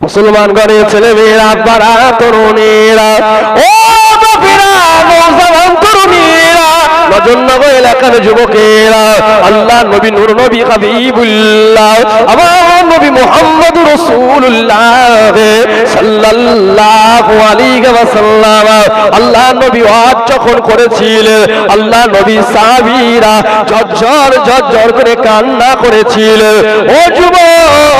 মুসলমান ঘরের ছেলে মেয়েরা আব্বারা তরুণীরা ও এলাকার যুবকেরা আল্লাহ নবী নূর, নবী হাবিবুল্লাহ, আমার নবী মোহাম্মদ রসুল্লাহ আল্লাহ নবী ওয়াজ যখন করেছিলেন আল্লাহ নবী ঝরঝর ঝরঝর করে কান্না করেছিলেন। ও যুবক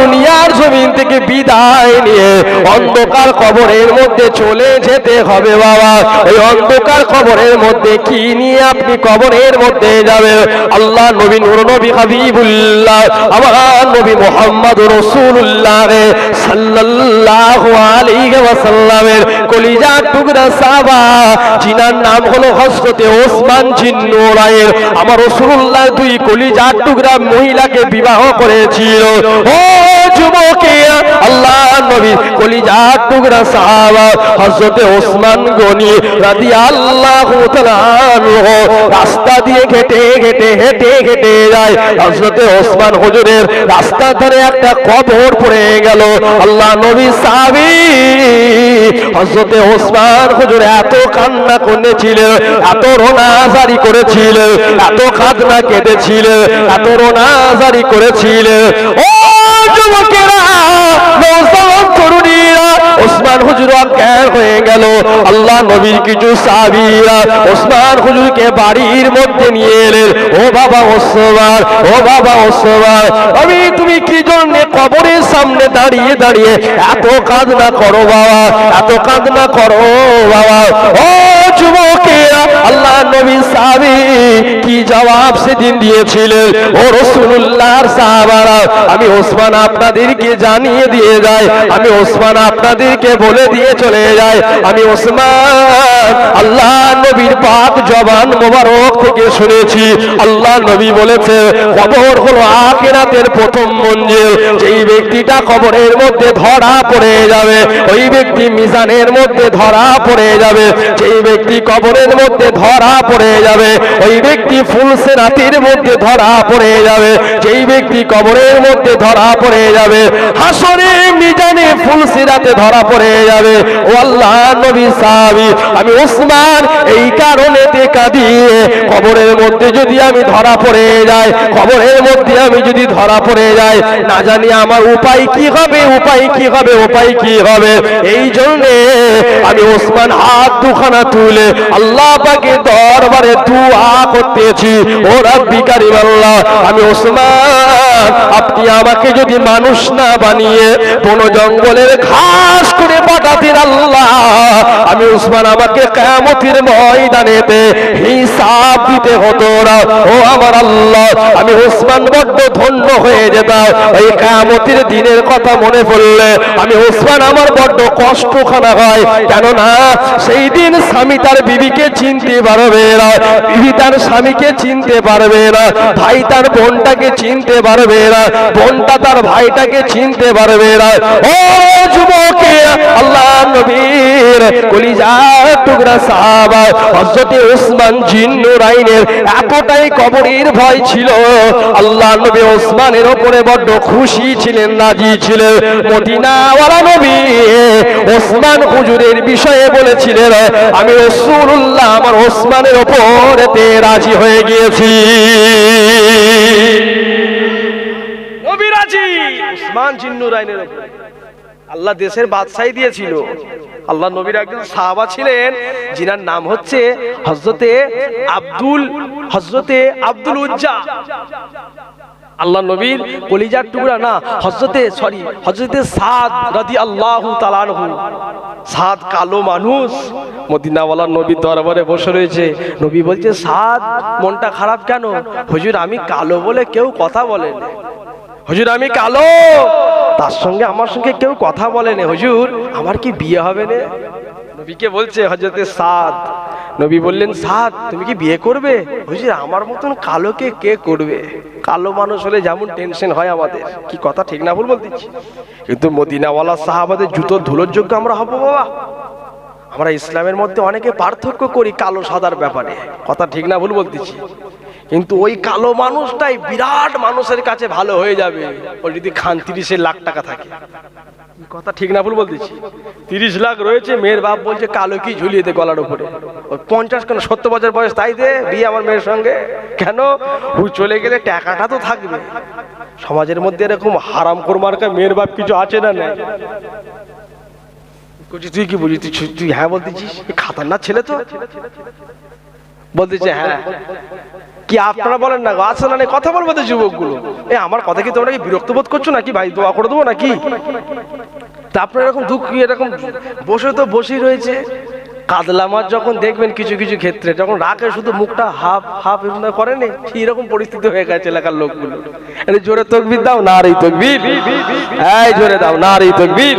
দুনিয়ার জমিন থেকে বিদায় নিয়ে অন্ধকার কবরের মধ্যে চলে যেতে হবে বাবা। ওই অন্ধকার কবরের মধ্যে কি নিয়ে আপনি কবরের মধ্যে যাবে আল্লাহ নবী নূর, নবী হাবিবুল্লাহ, আমার নবী মোহাম্মদ রসুল্লাহ রে আলাইহি ওয়াসাল্লামের কলিজা টুকরা সাবা জিনার নাম হলো হযরতে ওসমান জিন্নুরায়ের আমার রসুল্লাহ দুই কলিজা টুকরা মহিলাকে বিবাহ করেছিল। ও যুবকেরা আল্লাহ নবী রাস্তা দিয়ে হেঁটে হেঁটে হেঁটে হেঁটে যায়। হযরতে ওসমান হুজুরের রাস্তা ধরে একটা কবর পড়ে গেল। আল্লাহ নবী সাহাবী, হযরতে ওসমান হুজুর এত কান্না করেছিলেন, এত রোনাজারি করেছিলেন, এত কাঁদনা কেটেছিলেন এত রোনাজারি করেছিলেন। ও যুবকেরা ওসমান হুজুর অজ্ঞান হয়ে গেল। আল্লাহ নবীর কিছু সাবিরা ওসমান হুজুরকে বাড়ির মধ্যে নিয়ে এলেন। ও বাবা ওসমান, ও বাবা ওসমান, আমি তুমি কি জন্য কবরের সামনে দাঁড়িয়ে দাঁড়িয়ে এত কাজ না করো বাবা, এত কাজ না করো বাবা? ও যুবকেরা, আল্লাহ আমি ওসমান আপনাদেরকে জানিয়ে দিয়ে যাই, আমি ওসমান আপনাদেরকে বলে দিয়ে চলে যাই। আমি ওসমান, আল্লাহ নবীর পাক জবান মোবারক থেকে শুনেছি। আল্লাহ নবী বলেছে হলো আখেরাতের প্রথম মঞ্জিল। যেই ব্যক্তিটা কবরের মধ্যে ধরা পড়ে যাবে, ওই ব্যক্তি মিজানের মধ্যে ধরা পড়ে যাবে। যেই ব্যক্তি কবরের মধ্যে ধরা পড়ে যাবে। ওই ব্যক্তি ফুলসে রাতির মধ্যে ধরা পড়ে যাবে। যেই ব্যক্তি কবরের মধ্যে ধরা পড়ে যাবে, হাসরে মিজানে ফুলসে রাতে ধরা পড়ে যাবে। ও আল্লাহ, নবী সাহাবী, আমি ওসমান এই কারণে টেকা দিয়ে কবরের মধ্যে যদি আমি ধরা পড়ে যাই, কবরের মধ্যে আমি যদি ধরা পড়ে যাই, না জানি আমার উপায় কি হবে, উপায় কি হবে, উপায় কি হবে। এই জন্যে আমি ওসমান হাত দুখানা তুলে আল্লাহ পাকে দরবারে দুয়া করতেছি। ও রাব্বি কারিম আল্লাহ, আমি ওসমান, আপনি আমাকে যদি মানুষ না বানিয়ে কোন জঙ্গলের ঘাস করে পাঠাতেন আল্লাহ, আমি উসমান আমাকে কেমতির ময়দানেতে হিসাব দিতে হতো না। ও আমার আল্লাহ, আমি উসমান বড্ড ধন্য হয়ে যেতাম। এই কেমতির দিনের কথা মনে পড়লে আমি উসমান আমার বড্ড কষ্ট খানা হয়। কেননা, সেই দিন স্বামী তার বিবিকে চিনতে পারবে না। বিবি তার স্বামীকে চিনতে পারবে না। ভাই তার বোনটাকে চিনতে পারবে না। বোনটা তার ভাইটাকে চিনতে পারবে না। ও যুবকে আল্লাহ নবীর কলিজা টুকরা সাহাবা হযরতে ওসমান জিন্নুরাইনের এতটাই কবরের ভয় ছিল। আল্লাহ নবী ওসমানের ওপরে বড্ড খুশি ছিলেন রাজি ছিলেন। মদিনাওয়ালা নবী ওসমান হুজুরের বিষয়ে বলেছিলেন আমি রসুল্লাহ আমার ওসমানের ওপরেতে রাজি হয়ে গিয়েছি। উসমান জিন্নুরাইনের উপরে আল্লাহ দেশের বাদশাহী দিয়েছিল। আল্লাহ নবীর একজন সাহাবা ছিলেন যিনার নাম হচ্ছে হজরতে আব্দুল হজরতে আব্দুল উজ্জা। আল্লাহ নবীর কলিজার টুকরা না হজরতে সরি হজরতে সাদ রাদি আল্লাহ তালানহু সাদ কালো মানুষ। মদিনাওয়ালা নবীর দরবারে বসে রয়েছে। নবী বলছে, সাদ, মনটা খারাপ কেন? হুজুর, আমি কালো বলে কেউ কথা বলে না হুজুর, আমি কালো। তার সঙ্গে আমার সঙ্গে কেউ কথা বলে না হুজুর, আমার কি বিয়ে হবে না? নবীকে বলছে হজরতে সাদ। নবী বললেন, সাদ, তুমি কি বিয়ে করবে? হুজুর, আমার মতন কালোকে কে করবে? কালো মানুষ হলে যেমন টেনশন হয় আমাদের। কি কথা ঠিক না ভুল বলতেছি? কিন্তু মদিনাওয়ালা সাহাবাদের জুতো ধুলোর যোগ্য আমরা হব বাবা। আমরা ইসলামের মধ্যে অনেকে পার্থক্য করি কালো সাদার ব্যাপারে। কথা ঠিক না ভুল বলতেছি। কিন্তু ওই কালো মানুষটাই বিরাট মানুষের কাছে ভালো হয়ে যাবে। ও যদি খান তিরিশে লাখ টাকা থাকে। কথা ঠিক না ভুল বলতেছি। তিরিশ লাখ রয়েছে, মেয়ের বাপ বলছে, কালো কি ঝুলিয়ে দে গলার উপরে? ওই পঞ্চাশ কেন? সত্তর বছর বয়স, তাই দে, বিয়ে আমার মেয়ের সঙ্গে। কেন? ও চলে গেলে টাকাটা তো থাকবে। সমাজের মধ্যে এরকম হারাম কোরমার্কা মেয়ের বাপ কিছু আছে না না বলছি, তুই কি বুঝি তুই হ্যাঁ বলতেছিস? এ খাতারনাক ছেলে তো? বলতেছে হ্যাঁ। কি আপনারা বলেন না আসলে না কথা বলব তো যুবকগুলো। এ আমার কথা কি তোমরা কি বিরক্ত বোধ করছ নাকি? ভাই দোয়া করে দেবো নাকি? তা আপনার এরকম দুঃখ এরকম বসে তো বসেই রয়েছে। কাতলা মাছ যখন দেখবেন কিছু কিছু ক্ষেত্রে যখন রাখে শুধু মুখটা হাফ হাফ এরকম করেনি এরকম পরিস্থিতি হয়ে গেছে এলাকার লোকগুলো। আরে জোরে তকবির দাও না রে তকবির। এই জোরে দাও না রে তকবির।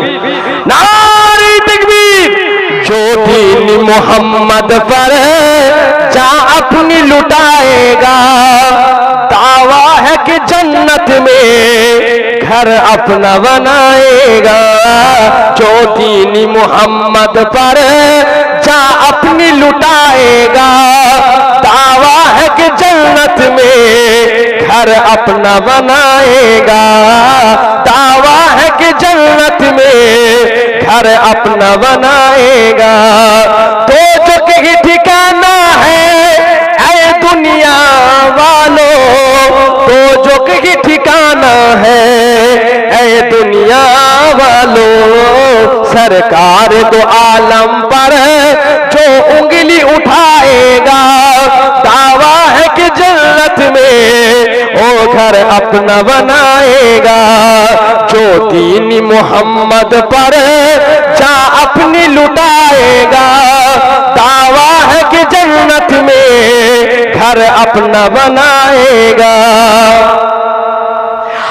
না کی تکبیر۔ جو دین محمد پر جا اپنی لٹائے گا۔ دعویٰ ہے کہ جنت میں گھر اپنا بنائے گا۔ جو دین محمد پر جا اپنی لٹائے گا۔ ہے کہ جنت میں گھر اپنا بنائے گا۔ دعویٰ ہے کہ جنت میں گھر اپنا بنائے گا۔ تو جو ہی ٹھکانا ہے، اے دنیا والو، تو جو ہی ٹھکانا ہے، اے دنیا والو، سرکار دو عالم پر جو انگلی اٹھائے گا۔ کے جنت میں وہ گھر اپنا بنائے گا۔ جو دین محمد پر جا اپنی لٹائے گا۔ دعویٰ ہے کہ جنت میں گھر اپنا بنائے گا۔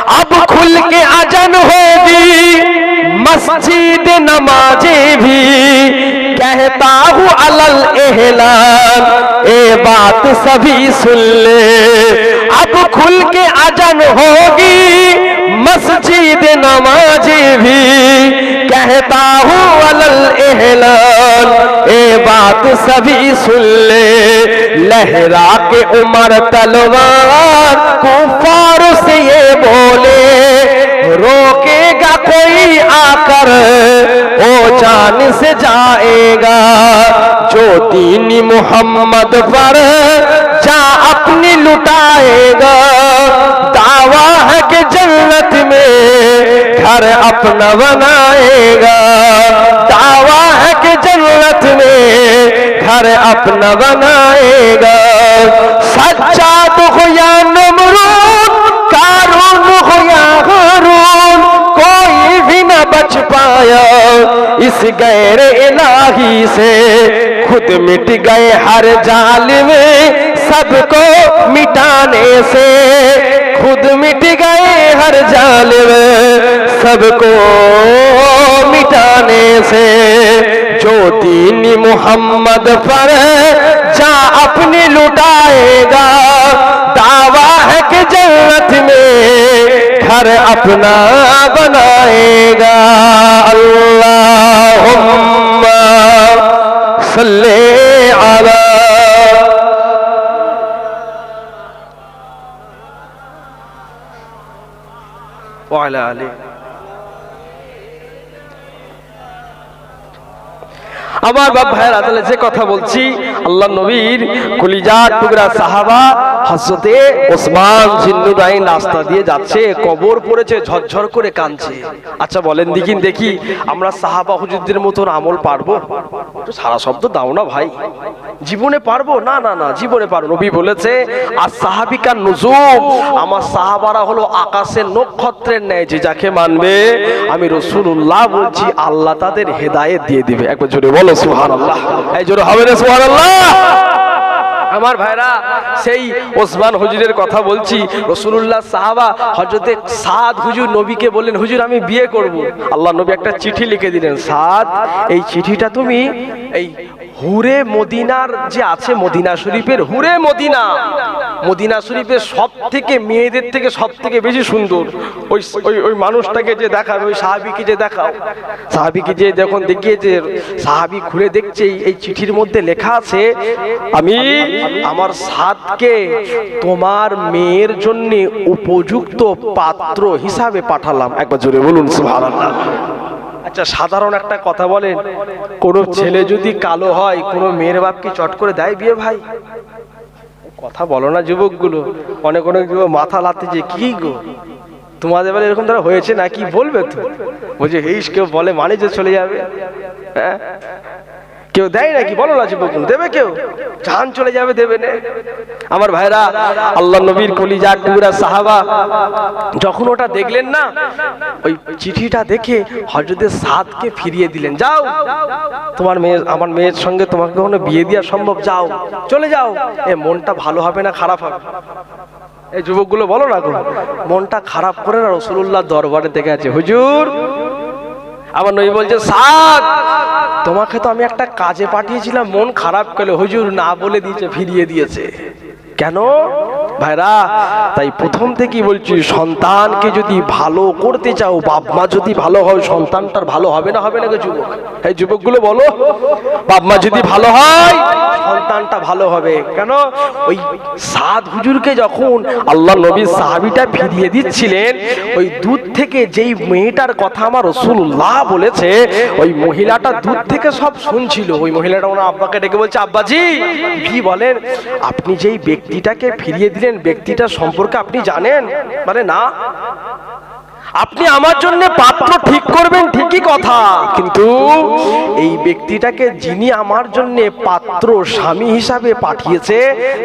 اب کھل کے اجن ہوگی، مسجد نمازیں بھی کہتا ہوں الاحلان اے بات سبھی سن لے۔ اب کھل کے اجن ہوگی، مسجد نمازی بھی۔ کہتا ہوں الاحلان اے بات سبھی سن لے۔ لہرا کے عمر تلوار، کفار سے یہ بولے۔ روکے آ کر او جان سے جائے گا۔ جو دین محمد پر جا اپنی لٹائے گا۔ دعویٰ ہے کہ جنت میں گھر اپنا بنائے گا۔ دعویٰ ہے کہ جنت میں گھر اپنا بنائے گا۔ سچا تو خیانم چھپایا پایا۔ اس غیر الہی سے خود مٹ گئے ہر جالم سب کو مٹانے سے۔ خود مٹ گئے ہر جالم سب کو مٹانے سے۔ جو دین محمد پر جا اپنی لٹائے گا، دعویٰ ہے کہ جنت میں ہر اپنا بنائے گا اللہم صلی علی وعلى آلہ আমার বাপ ভাইয়ের আদালে যে কথা বলছি আল্লাহ নবীর কলিজার টুকরা সাহাবা হজরতে ওসমান জিন্নুরাইন রাস্তা দিয়ে যাচ্ছে, কবর পড়েছে, ঝরঝর করে কাঁদছে। আচ্ছা বলেন দেখিন, দেখি, আমরা সাহাবা হুজুরদের মতন আমল পারব? সারা শব্দ দাও না ভাই। জীবনে পারব? না না না, জীবনে পারব। নবী বলেছে আর সাহাবিকার নজুম আমার সাহাবারা হলো আকাশের নক্ষত্রের ন্যায়, যে যাকে মানবে, আমি রসুল্লাহ বলছি, আল্লাহ তাদের হেদায়েত দিয়ে দিবে। একবার জোরে বলো। সুহান আল্লাহ এই জোরে হবে না সুহান আল্লাহ আমার ভাইরা, সেই ওসমান হুজুরের কথা বলছি। রসুল্লাহ সাহাবা হজরতে সাদ হুজুর নবীকে বললেন, হুজুর, আমি বিয়ে করব। আল্লাহ নবী একটা চিঠি লিখে দিলেন, সাদ, এই চিঠিটা তুমি এই হুরে মদিনার যে আছে মদিনা শরীফের, হুরে মদিনা। মদিনা শরীফের সব থেকে মেয়েদের থেকে সব থেকে বেশি সুন্দর। ওই ওই ওই মানুষটাকে যে দেখাবে, ওই সাহাবিকে যে দেখাও। সাহাবিকে যে যখন দেখিয়েছে, সাহাবি ঘুরে দেখছে, এই- এই চিঠির মধ্যে লেখা আছে, আমি আমার সাদকে তোমার মেয়ের জন্য উপযুক্ত পাত্র হিসাবে পাঠালাম। একবার জোরে বলুন, সুবহানাল্লাহ। আচ্ছা সাধারণ একটা কথা বলেন, কোন ছেলে যদি কালো হয়, কোন মেয়ের বাপকে চট করে দেয় বিয়ে ভাই? কথা বলো না যুবকগুলো, অনেক অনেক যুবক মাথা যে কি গো? তোমাদের বেলা এরকম তারা হয়েছে না, কি বলবে তো? বলছে হিস কেউ বলে মানে যে চলে যাবে? হ্যাঁ? কেউ দেয় নাকি? বলো না যুবক দেবে কেউ? জান চলে যাবে, দেবে না। আমার ভাইরা আল্লাহ নবীর কলিজা টুকরা সাহাবা, যখন ওটা দেখলেন না, ওই চিঠিটা দেখে হজরতের সাদকে ফিরিয়ে দিলেন, যাও, তোমার মেয়ে, আমার মেয়ের সঙ্গে তোমাকে কখনো বিয়ে দেওয়া সম্ভব? যাও, চলে যাও। এ মনটা ভালো হবে না খারাপ হবে? এই যুবকগুলো বলো না গো। মনটা খারাপ করে না রসুল্লাহ দরবারে দেখে আছে। হুজুর, আমার নবী বলছে, সাদ তোমাকে তো আমি একটা কাজে পাঠিয়েছিলাম, মন খারাপ করলে হুজুর না বলে দিয়েছে, ফিরিয়ে দিয়েছে। কেন? ভাইরা, তাই প্রথম থেকেই বলছি, সন্তানকে যদি ভালো করতে চাও, বাপ মা যদি ভালো হয়, সন্তানটার ভালো হবে না হবে না যুবক এই যুবকগুলো বলো, বাপ মা যদি ভালো হয়, সন্তানটা ভালো হবে। কেন? ওই সাদ হুজুরকে যখন আল্লাহ নবী সাহাবিটা ফিরিয়ে দিচ্ছিলেন, ওই দুধ থেকে যেই মেয়েটার কথা আমার রসুল্লাহ বলেছে, ওই মহিলাটা দুধ থেকে সব শুনছিল। ওই মহিলাটা ওনার আব্বাকে ডেকে বলছে, আব্বাজি, কি বলেন? আপনি যেই ব্যক্তিটাকে ফিরিয়ে দিলেন ব্যক্তিটা সম্পর্কে আপনি জানেন? মানে না? আপনি আমার জন্য পাত্র ঠিক করবেন ঠিকই কথা, কিন্তু এই ব্যক্তিটাকে যিনি আমার জন্য পাত্র স্বামী হিসাবে পাঠিয়েছে,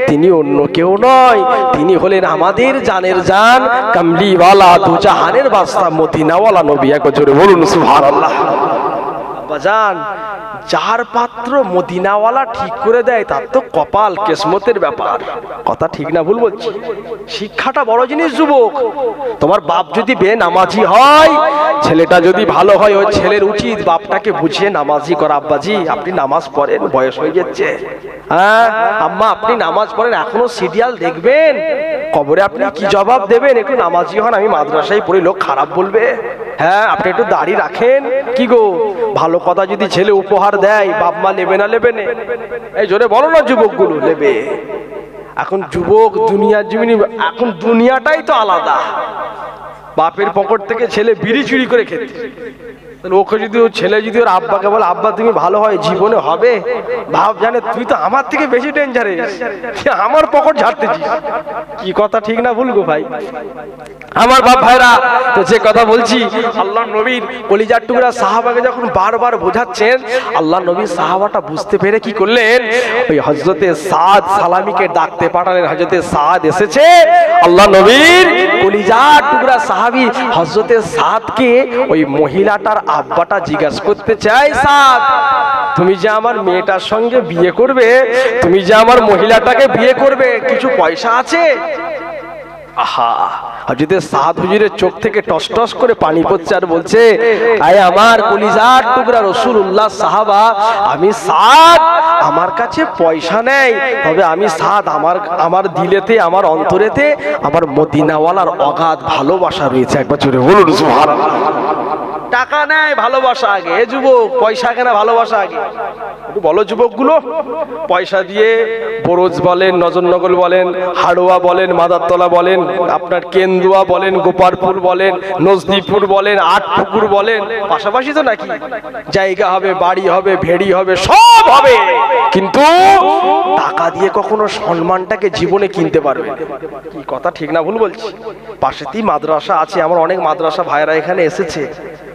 তিনি অন্য কেউ নয়। তিনি হলেন আমাদের জানের জান, কামলিওয়ালা দুজাহানের বাস্তা, মদিনাওয়ালা নবী এক জোরে বলুন, সুবহানাল্লাহ। বাজান যার পাত্র মদিনাওয়ালা ঠিক করে দেয়, তার তো কপাল কেসমতের ব্যাপার। কথা ঠিক না, ভুল বলছি। শিক্ষাটা বড় জিনিস, যুবক। তোমার বাপ যদি বে নামাজি হয়, ছেলেটা যদি ভালো হয়, ওই ছেলের উচিত বাপটাকে বুঝিয়ে নামাজি করা। আব্বাজি, আপনি নামাজ পড়েন, বয়স হয়ে যাচ্ছে। হ্যাঁ আম্মা, আপনি নামাজ পড়েন, এখনও সিরিয়াল দেখবেন? কবরে আপনি কি জবাব দেবেন? একটু নামাজি হন, আমি মাদ্রাসায় পড়ি লোক খারাপ বলবে। হ্যাঁ আপনি একটু দাড়ি রাখেন। কি গো, ভালো কথা যদি ছেলে উপহার দেয়, বাপ মা নেবে না, নেবে এই জোরে বলো না, যুবকগুলো নেবে। এখন যুবক দুনিয়ার জীবনী, এখন দুনিয়াটাই তো আলাদা। বাপের পকেট থেকে ছেলে বিড়ি চুরি করে খেতে। ওকে যদি ও ছেলে যদি ওর আব্বাকে বলে, আব্বা, তুমি ভালো হয়, জীবনে হবে। ভাব জানে, তুই তো আমার থেকে বেশি ডেঞ্জারেস আমার পকেট ঝাড়তেছিস। কি কথা ঠিক না ভুল গো ভাই? আমার বাপ ভাইরা, তো যে কথা বলছি আল্লাহ নবীর কলিজার টুকরা সাহাবাকে যখন বারবার বোঝাচ্ছেন আল্লাহ নবীর সাহাবাটা বুঝতে পেরে কি করলেন? ওই হজরতে সাদ সালামিকে ডাকতে পাঠালেন। হজরতে সাদ এসেছে। আল্লাহ নবীর কলিজার টুকরা সাহাবি হজরতে সাদকে ওই মহিলাটার আব্বাটা জিজ্ঞাসা করতে চাই সাদ তুমি যে আমার মেয়েটার সঙ্গে বিয়ে করবে, তুমি যে আমার মহিলাটাকে বিয়ে করবে, কিছু পয়সা আছে? আহা হজরতের সাদ হুজুরের চোখ থেকে টস টস করে পানি পড়ছে আর বলছে, আয় আমার কলিজার টুকরা রসুল্লাহ সাহাবা, আমি সাদ, আমার কাছে পয়সা নেই, তবে আমি সাদ, আমার আমার দিলেতে, আমার অন্তরেতে, আমার মদিনাওয়ালার অগাধ ভালোবাসা রয়েছে। একবার জোরে বলুন, সুবহানাল্লাহ। টাকা নেয় ভালোবাসা আগে। এ যুবক, পয়সা কেনা ভালোবাসা আগে। একটু বলো যুবকগুলো। পয়সা দিয়ে বরোজ বলেন, নজরনগর বলেন, হাড়োয়া বলেন, মাদারতলা বলেন, আপনার কেন্দুয়া বলেন, গোপালপুর বলেন, নজদিপুর বলেন, আটপুকুর বলেন, পাশাপাশি তো নাকি জায়গা হবে, বাড়ি হবে, ভেড়ি হবে, সব হবে। কিন্তু টাকা দিয়ে কখনো সম্মানটাকে জীবনে কিনতে পারবে কি কথা, ঠিক না, ভুল বলছি। পাশেতেই মাদ্রাসা আছে, আমার অনেক মাদ্রাসা ভাইরা এখানে এসেছে।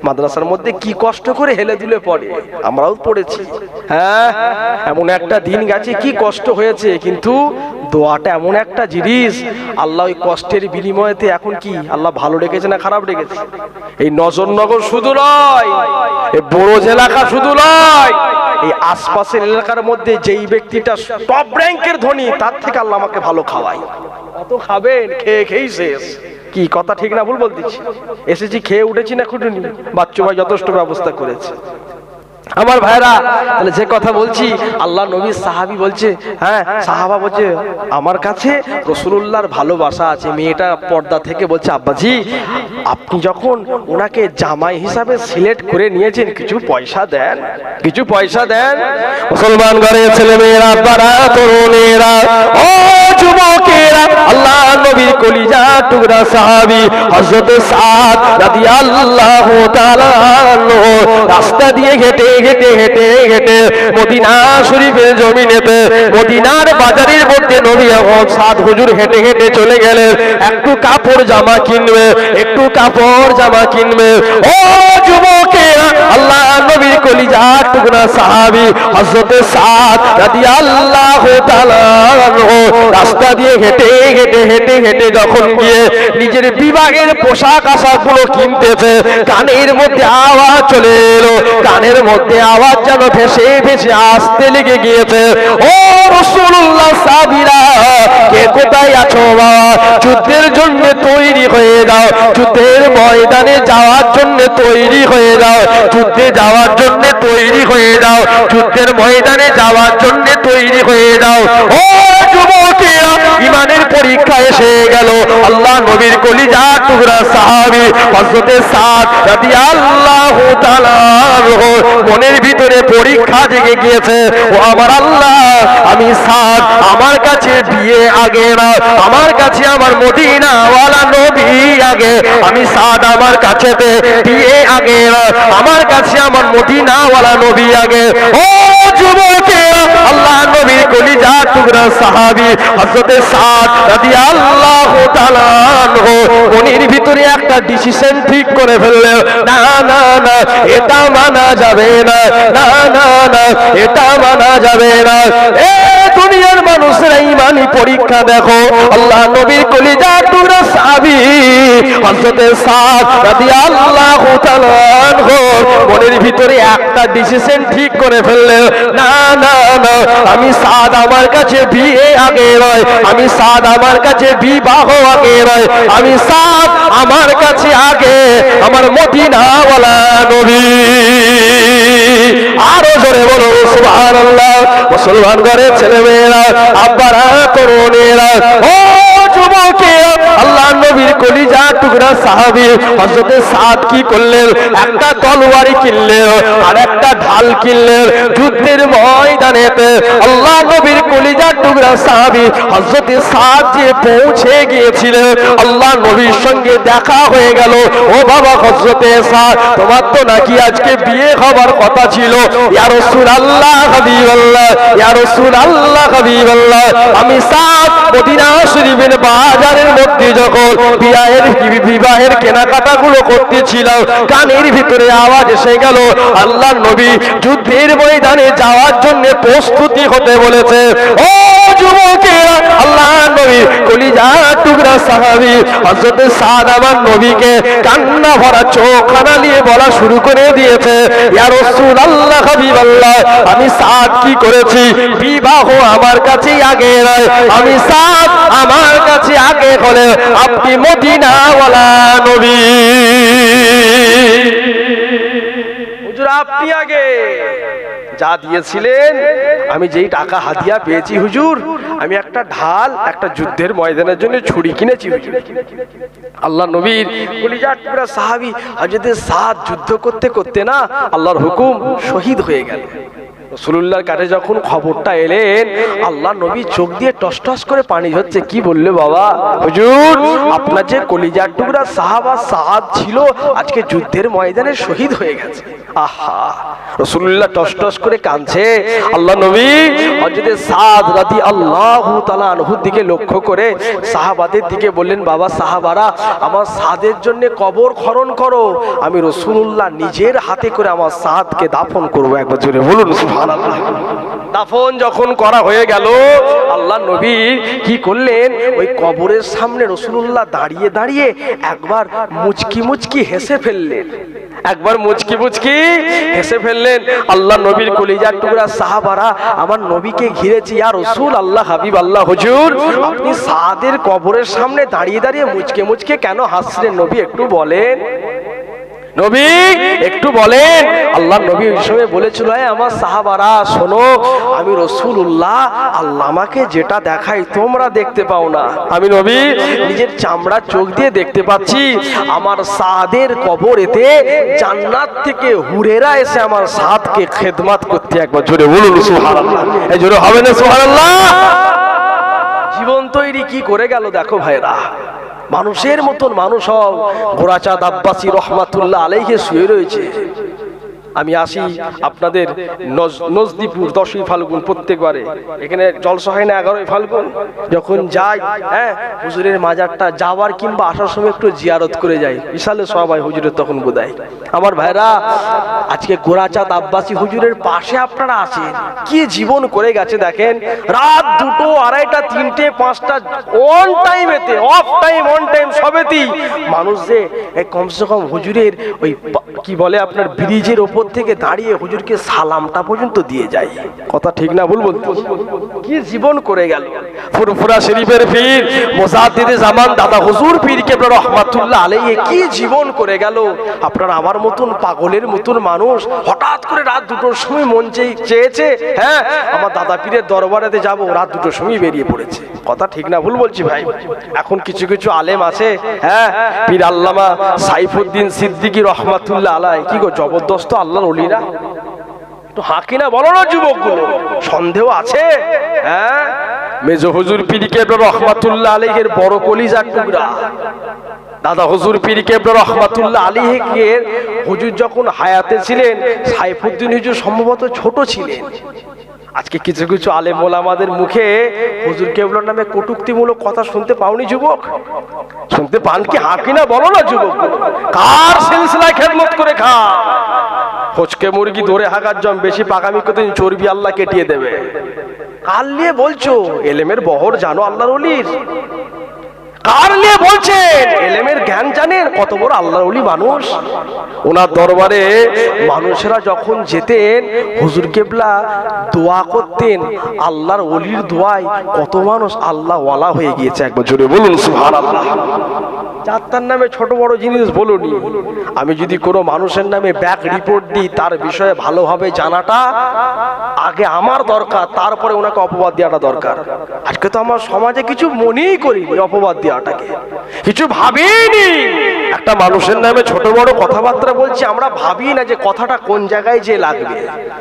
মাদ্রাসার মধ্যে কি কষ্ট করে হেলে দুলে পড়ে? আমরাও পড়েছি। হ্যাঁ এমন একটা দিন গেছে, কি কষ্ট হয়েছে, কিন্তু দোয়াটা এমন একটা জিনিস, আল্লাহ ওই কষ্টের বিনিময়েতে এখন কি, আল্লাহ ভালো রেখেছে না খারাপ রেখেছে এই নজরনগর শুধু নয়, এই বড়জ এলাকা শুধু নয়, এই আশপাশের এলাকার মধ্যে যেই ব্যক্তিটা টপ র্যাঙ্কের ধনী, তার থেকে আল্লাহ আমাকে ভালো খাওয়াই কত খাবেন, খেয়ে খেয়েই শেষ। কি, কথা ঠিক না, ভুল বলতেছি এসেছি খেয়ে উঠেছি না খুঁটুনি? বাচ্চু ভাই যথেষ্ট ব্যবস্থা করেছে। আমার ভাইরা, তাহলে যে কথা বলছি, আল্লাহ নবী সাহাবি বলছে হ্যাঁ সাহাবা বলছে, আমার কাছে রসুল্লাহর ভালোবাসা আছে। মেয়েটা পর্দা থেকে বলছে, আব্বাজি, আপনি যখন ওনাকে জামাই হিসাবে সিলেক্ট করে নিয়েছেন, কিছু পয়সা দেন, কিছু পয়সা দেন। মুসলমান ঘরে ছেলে মেয়েরা পাড়া তরুণেরা যুবকেরা, আল্লাহ নবীর কলিজা টুকরা সাহাবি সাদ রাস্তা দিয়ে হেঁটে হেঁটে হেঁটে হেঁটে মদিনা শরীফের জমিনেতে, মদিনার বাজারের মধ্যে নবী এখন সাদ হুজুর হেঁটে হেঁটে চলে গেলেন। একটু কাপড় জামা কিনবে, একটু কাপড় জামা কিনবে। ও যুবকেরা আল্লাহ নবীর কলিজা টুকরা সাহাবি হযরত সাদ রাদিয়াল্লাহু তাআলা আনহু রাস্তা দিয়ে হেঁটে হেঁটে হেঁটে হেঁটে যখন গিয়ে নিজের বিবাহের পোশাক আশাকগুলো কিনতেছে, কানের মধ্যে আওয়াজ চলে এলো। কানের মধ্যে আওয়াজ যেন ভেসে ভেসে আসতে লেগে গিয়েছে। ও রাসূলুল্লাহ সাবিরা কে কোথায় আছো বাবা? যুদ্ধের জন্য তৈরি হয়ে যাও। যুদ্ধের ময়দানে যাওয়ার জন্য তৈরি হয়ে যাও। যুদ্ধে যাওয়ার জন্য তৈরি হয়ে যাও। যুদ্ধের ময়দানে যাওয়ার জন্য তৈরি হয়ে যাও। ও পরীক্ষা এসে গেল। আল্লাহ নবীর কলিজা টুকরা সাহাবী হযরতে সাদ আনহু মনের ভিতরে পরীক্ষা জেগে গিয়েছে। ও আমার আল্লাহ, আমি সাদ, আমার কাছে বিয়ে আগে না, আমার কাছে আমার মদিনা ওয়ালা নবী আগে। আমি সাদ আমার কাছে বিয়ে আগে না, আমার কাছে আমার মদিনা ওয়ালা নবী আগে। ও যুবকেরা মনের ভিতরে একটা ডিসিশন ঠিক করে না না না, এটা মানা যাবে না না না না, এটা মানা যাবে না। দুনিয়ার ইমানি পরীক্ষা দেখো, আল্লাহ নবীর কলিজা টুকরা সাহাবী হযরতে সাদ রাদিয়াল্লাহু তাআলা মনের ভিতরে একটা ডিসিশন ঠিক করে ফেললেন, না না না, আমি সাদ আমার কাছে বিয়ে আগে নয় আমি সাদ আমার কাছে বিবাহ আগে নয় আমি সাদ আমার কাছে আগে, আমার মদিনাওয়ালা নবী। আরও জোরে বলো, সুবহানাল্লাহ। মুসলমান ঘরে ছেলে মেয়েরা আব্বারা, তরুণেরা, ও আল্লাহ নবীর কলিজা টুকরা সাহাবী হযরতে সাদ কি করলেন? একটা তলোয়ারি কিনলেন আর একটা ঢাল কিনলেন। যুদ্ধের ময়দানেতে আল্লাহ নবীর কলিজা টুকরা সাহাবী হযরতে সাদ যে পৌঁছে গিয়েছিলেন, আল্লাহ নবীর সঙ্গে দেখা হয়ে গেল। ও বাবা হযরতে সাদ, তোমার তো নাকি আজকে বিয়ে হবার কথা ছিল। ইয়া রাসূলুল্লাহ হাবিবাল্লাহ, ইয়া রাসূলুল্লাহ হাবিবাল্লাহ, আমি সাদ মদিনা শরীফের বাজারের মধ্যে যখন বিয়ের বিবাহের কেনাকাটা গুলো করতেছিলাম কানের ভিতরে আওয়াজ এসে গেল আল্লাহ নবী যুদ্ধের ময়দানে যাওয়ার জন্য প্রস্তুতি হতে বলেছে। ও যুবকেরা আল্লাহ নবী কলিজা টুকরা সাহাবী, হযরত সাদ আমার নবীকে কান্না ভরা চোখ নিয়ে বলা শুরু করে দিয়েছে, ইয়া রাসূলুল্লাহ, হাবিবাল্লাহ, আমি সাদ কি করেছি? বিবাহ আমার কাছেই আগে নয়। আমি সাদ আমার কাছে আগে হলে আপনি মদিনাওয়ালা নবী। আপনি আগে। যা দিয়েছিলেন, আমি যেই টাকা হাদিয়া পেয়েছি, হুজুর, আমি একটা ঢাল, একটা যুদ্ধের ময়দানের জন্য ছুরি কিনেছি আল্লাহ নবীর কলিজার টুকরা সাহাবী হযরতে সাদ যুদ্ধ করতে করতে না আল্লাহর হুকুম শহীদ হয়ে গেল। রসুল্লাহর কাছে যখন খবরটা এলেন, আল্লাহ নবী চোখ দিয়ে টস টস করে পানি হচ্ছে কি বললে বাবা? হুজুর, আপনার যে কলিজার টুকরা সাহাবা সাদ ছিল, আজকে যুদ্ধের ময়দানে শহীদ হয়ে গেছে। আহা! রসুল্লাহ টস টস করে কাঁদছে। আল্লাহ নবী হযরতে সাদ রাদি আল্লাহ তালা আনহুর দিকে লক্ষ্য করে সাহাবাদের দিকে বললেন, বাবা সাহাবারা, আমার সাদের জন্য কবর খনন করো। আমি রসুল্লাহ নিজের হাতে করে আমার সাদকে দাফন করব। একবার জোরে বলুন দাফন যখন করা হয়ে গেল, আল্লাহ নবী কি করলেন? ওই কবরের সামনে রসুল্লাহ দাঁড়িয়ে দাঁড়িয়ে একবার মুচকি মুচকি হেসে ফেললেন। একবার মুচকি মুচকি হেসে ফেললেন। আল্লাহ নবীর কলিজার টুকরা সাহাবারা, আমার নবীকে ঘিরেছি আর রসুল আল্লাহ, হাবিব আল্লাহ, হুজুর, আপনি সাদের কবরের সামনে দাঁড়িয়ে দাঁড়িয়ে মুচকে মুচকে কেন হাসলেন? নবী একটু বলেন নবী, একটু বলেন। আল্লাহ নবী সময় বলেছিল "এই আমার সাহাবারা, শোনো, আমি রসুল্লাহ আল্লাহ আমাকে যেটা দেখাই তোমরা দেখতে পাও না। আমি নবী, নিজের চামড়া চোখ দিয়ে দেখতে পাচ্ছি, আমার সাদের কবরেতে জান্নাত থেকে হুরেরা এসে আমার সাদকে খেদমাত করতে একবার জোরে বলুন, সুবহানাল্লাহ। এই জোরে হবে না, সুবহানাল্লাহ? জীবন তৈরি কি করে গেল দেখো ভাইরা মানুষের মতন মানুষ হও। গোরাচাঁদ আব্বাসী রহমাতুল্লাহ আলাইকে শুয়ে রয়েছে। আমি আসি আপনাদের নজ- নজদিপুর দশই ফাল্গুন প্রত্যেকবারে। এখানে জলসা হয় না এগারোই ফাল্গুন? যখন যাই হ্যাঁ হুজুরের মাজারটা যাওয়ার কিংবা আসার সময় একটু জিয়ারত করে যাই। বিশালে সবাই হুজুরের তখন বোধায়। আমার ভাইরা, আজকে গোরাচাঁদ আব্বাসী হুজুরের পাশে আপনারা আছেন। কি জীবন করে গেছে দেখেন। রাত দুটো, আড়াইটা, তিনটে, পাঁচটা অন টাইমেতে অফ টাইম অন টাইম সবেতেই। মানুষ যে কমসে কম হুজুরের ওই কি বলে আপনার ব্রিজের ওপর থেকে দাঁড়িয়ে হুজুরকে সালামটা পর্যন্ত দিয়ে যায়। কথা ঠিক না ভুল বলতে। কি জীবন করে গেল। ফুরফুরা শরীফের পীর মোজাদ্দিদে জামান দাদা হুজুর পীর কে রহমাতুল্লাহ আলাইহি কি জীবন করে গেল। আপনার আমার মতন পাগলের মতন মানুষ হঠাৎ করে রাত দুটোর সময় মন চেয়ে- চেয়েছে হ্যাঁ আমার দাদা পীরের দরবারেতে যাব রাত দুটোর সময় বেরিয়ে পড়েছে। কথা ঠিক না ভুল বলছি ভাই। এখন কিছু কিছু আলেম আছে হ্যাঁ পীর আল্লামা সাইফুদ্দিন সিদ্দিকী রহমাতুল্লাহ আলাই কি গো জবরদস্ত আল্লাহর অলিরা একটু হাঁকি না বলো না যুবকগুলো, সন্দেহ আছে? হ্যাঁ? মেজ হুজুর পীরিকে রহমাতুল্লাহ আলাইহের বড় কলিজার টুকরা দাদা হুজুর পীর কেবর রহমাতুল্লাহ আলীহের হুজুর যখন হায়াতে ছিলেন, সাইফুদ্দিন হুজুর সম্ভবত ছোট ছিলেন। আজকে কিছু কিছু আলেম ওলামাদের মুখে হুজুর কেবলর নামে কটুক্তিমূলক কথা শুনতে পাওনি যুবক? শুনতে পান কি হাঁকি না বলো না যুবক। কার সিলসিলায় খেদমত করে খা ফচকে মুরগি ধরে হাগার জম বেশি পাকামি করতে চর্বি আল্লাহ কেটিয়ে দেবে। কার নিয়ে বলছো? এলেমের বহর জানো আল্লাহর অলির। কার নিয়ে বলছেন এলেমের জ্ঞান জানেন কত বড় আল্লাহর ওলি মানুষ। ওনার দরবারে মানুষেরা যখন যেতেন, হুজুর কেবলা দোয়া করতেন, আল্লাহর ওলির দোয়ায় কত মানুষ আল্লাহ ওয়ালা হয়ে গিয়েছে। একবার জোরে বলুন সুহান আল্লাহ যাত্রার নামে ছোট বড় জিনিস বলুনি। আমি যদি কোনো মানুষের নামে ব্যাক রিপোর্ট দিই, তার বিষয়ে ভালোভাবে জানাটা আগে আমার দরকার, তারপরে ওনাকে অপবাদ দেওয়াটা দরকার। আজকে তো আমার সমাজে কিছু মনেই করিনি অপবাদ দেওয়াটাকে। কিছু ভাবিনি। একটা মানুষের নামে ছোট বড় কথাবার্তা বলছি, আমরা ভাবি না যে কথাটা কোন জায়গায় যে লাগবে।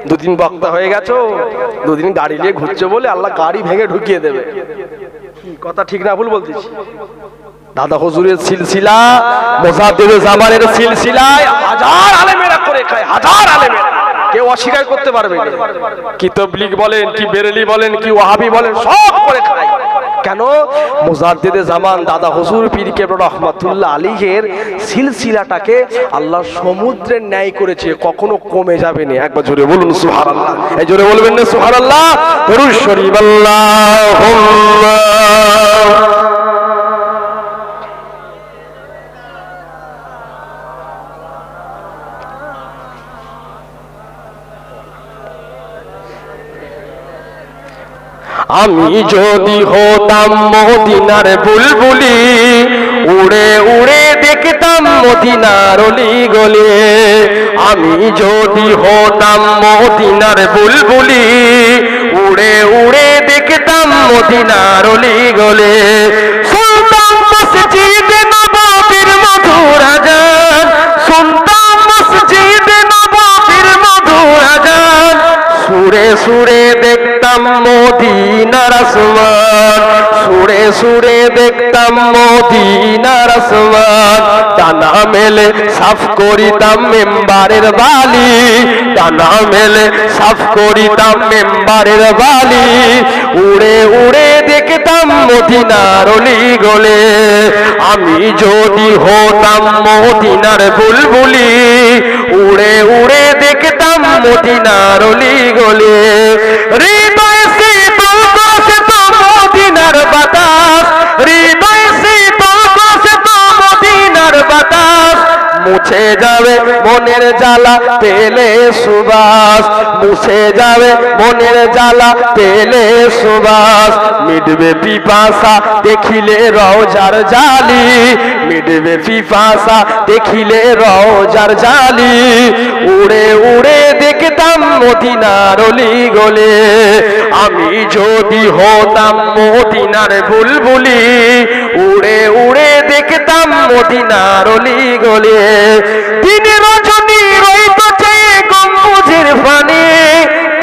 দুদিন বক্তা হয়ে গেছো, দুদিন গাড়ি নিয়ে ঘুরছে বলে আল্লাহ গাড়ি ভেঙে ঢুকিয়ে দেবে। কথা ঠিক না ভুল বলতেছি? দাদা হজুরের সিলসিলা মোসাদ্দেদ জামানের সিলসিলায় হাজার আলেমেরা করে খায়, হাজার আলেমেরা। কেউ অস্বীকার করতে পারবে কি তবলিগ বলেন, কি বেরেলি বলেন, কি ওয়াহাবি বলেন, সব করে খায়। কেন? মুজাদ্দিদে জামান দাদা হুজুর পীর কেবর রহমাতুল্লাহ আলীহের সিলসিলাটাকে আল্লাহ সমুদ্রের ন্যায় করেছে, কখনো কমে যাবে না। একবার জোরে বলুন, সুবহানাল্লাহ। এই জোরে বলবেন না, সুবহানাল্লাহ। দরুদ শরীফ আল্লাহুম্মা। আমি যদি হতাম মদিনার বুলবুলি, উড়ে উড়ে দেখতাম মদিনার অলি গলে আমি যদি হতাম মদিনার বুলবুলি, উড়ে উড়ে দেখতাম মদিনার অলি গলে সুরে সুরে দেখতাম মদিনার আসমান। সুরে সুরে দেখতাম মদিনার আসমান। ডানা মেলে সাফ করিতাম মেম্বারের বালি। ডানা মেলে সাফ করিতাম মেম্বারের বালি। উড়ে উড়ে দেখতাম মদিনার অলি গলে আমি যদি হতাম মদিনার বুলবুলি, উড়ে উড়ে দেখতাম মদিনার অলি গলে মনের জ্বালা পেলে সুবাস। মুছে যাবে মনের জ্বালা পেলে সুবাস। মিটবে পিপাসা, দেখিলে রওজার জালি। মিটবে পিপাসা, দেখিলে রওজার জালি। উড়ে উড়ে দেখতাম মদিনার অলি গলে আমি যদি হতাম মদিনার বুলবুলি, উড়ে উড়ে দেখতাম মদিনার অলি গলে দিনে রজনী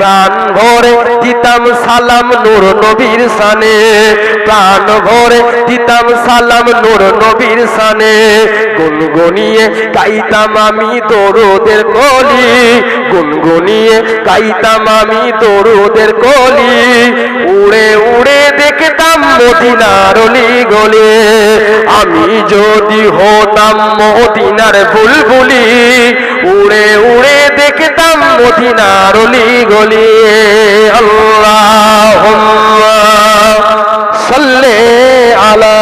প্রাণ ভরে দিতাম সালাম নূর নবীর সানে প্রাণ ভরে দিতাম সালাম নূর নবীর সানে গুনগুনিয়ে গাইতাম আমি দরুদের কলি। গুনগুনিয়ে গাইতাম আমি দরুদের কলি। উড়ে উড়ে দেখতাম মদিনার গলে আমি যদি হতাম মদিনার বুলবুলি, উড়ে উড়ে দেখতাম মদিনার অলি গলি আল্লাহ সাল্লে আলা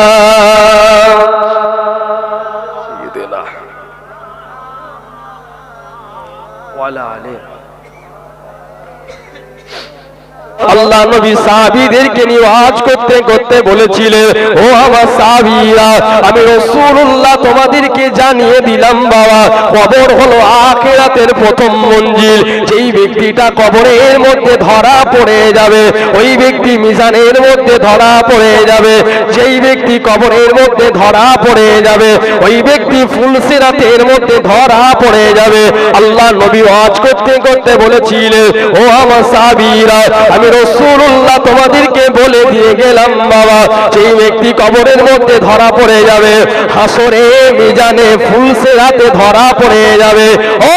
আল্লাহ নবী সাহাবীদেরকে নিওয়াজ করতে করতে বলেছিলেন ও আমার সাহাবীরা, আমি রাসূলুল্লাহ তোমাদেরকে জানিয়ে দিলাম বাবা, কবর হলো আখিরাতের প্রথম মঞ্জিল। যেই ব্যক্তিটা কবরের মধ্যে ধরা পড়ে যাবে, ওই ব্যক্তি মিজানের মধ্যে ধরা পড়ে যাবে। যেই ব্যক্তি কবরের মধ্যে ধরা পড়ে যাবে, ওই ব্যক্তি ফুলসিরাতের মধ্যে ধরা পড়ে যাবে। আল্লাহ নবী ওয়াজ করতে করতে বলেছিলেন ও আমার সাহাবীরা, আমি রাসূলুল্লাহ তোমাদেরকে বলে দিয়ে গেলাম, বাবা। সেই ব্যক্তি কবরের মধ্যে ধরা পড়ে যাবে, হাসরে, মিজানে ফুলসে রাতে ধরা পড়ে যাবে। ও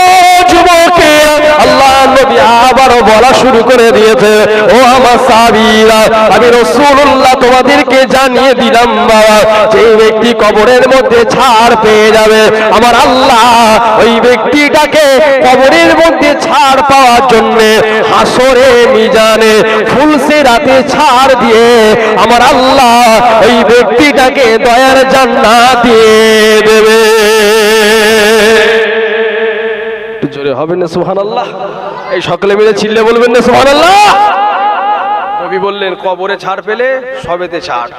যুবকে আল্লাহ নবী আবারও বলা শুরু করে দিয়েছে, ও আমার সাহাবীরা, আমি রাসূলুল্লাহ তোমাদেরকে জানিয়ে দিলাম বাবা যেই ব্যক্তি কবরের মধ্যে ছাড় পেয়ে যাবে, আমার আল্লাহ ওই ব্যক্তিটাকে কবরের মধ্যে ছাড় পাওয়ার জন্য হাসরে, মিজানে, ফুলসে রাতে ছাড় দিয়ে আমার আল্লাহ ওই ব্যক্তিটাকে দয়ার জান্নাত দিয়ে দেবে। জোরে হবেন না সুহান আল্লাহ এই সকলে মিলে চিল্লে বলবেন না সুহান আল্লাহ নবী বললেন, কবরে ছাড় পেলে সবেতে ছাড়।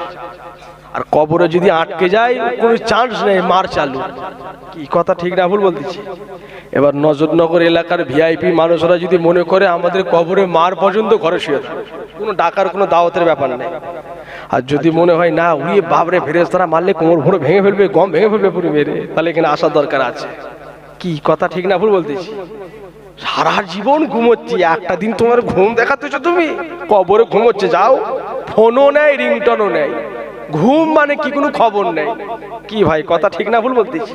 আর কবরে যদি আটকে যায়, কোনো চান্স নেই, মার চালু। কি কথা ঠিক না ভুল বলতেছি? এবার নজরনগর এলাকার ভিআইপি মানুষরা যদি মনে করে, আমাদের কবরে মার পর্যন্ত ঘরে শুয়ে কোনো ডাকার, কোনো দাওয়াতের ব্যাপার নেই। আর যদি মনে হয়, না উই বাবরে ফেরেস তারা মারলে কোমর ভরে ভেঙে ফেলবে, গম ভেঙে ফেলবে পুরো মেরে, তাহলে এখানে আসার দরকার আছে। কি কথা ঠিক না ভুল বলতেছি? সারা জীবন ঘুমোচ্ছি, একটা দিন তোমার ঘুম দেখাতেছ তুমি? কবরে ঘুমোচ্ছে, যাও। ফোনও নেয়, রিংটনও নেয়। ঘুম মানে কি কোনো খবর নেই। কি ভাই, কথা ঠিক না ভুল বলতেছি?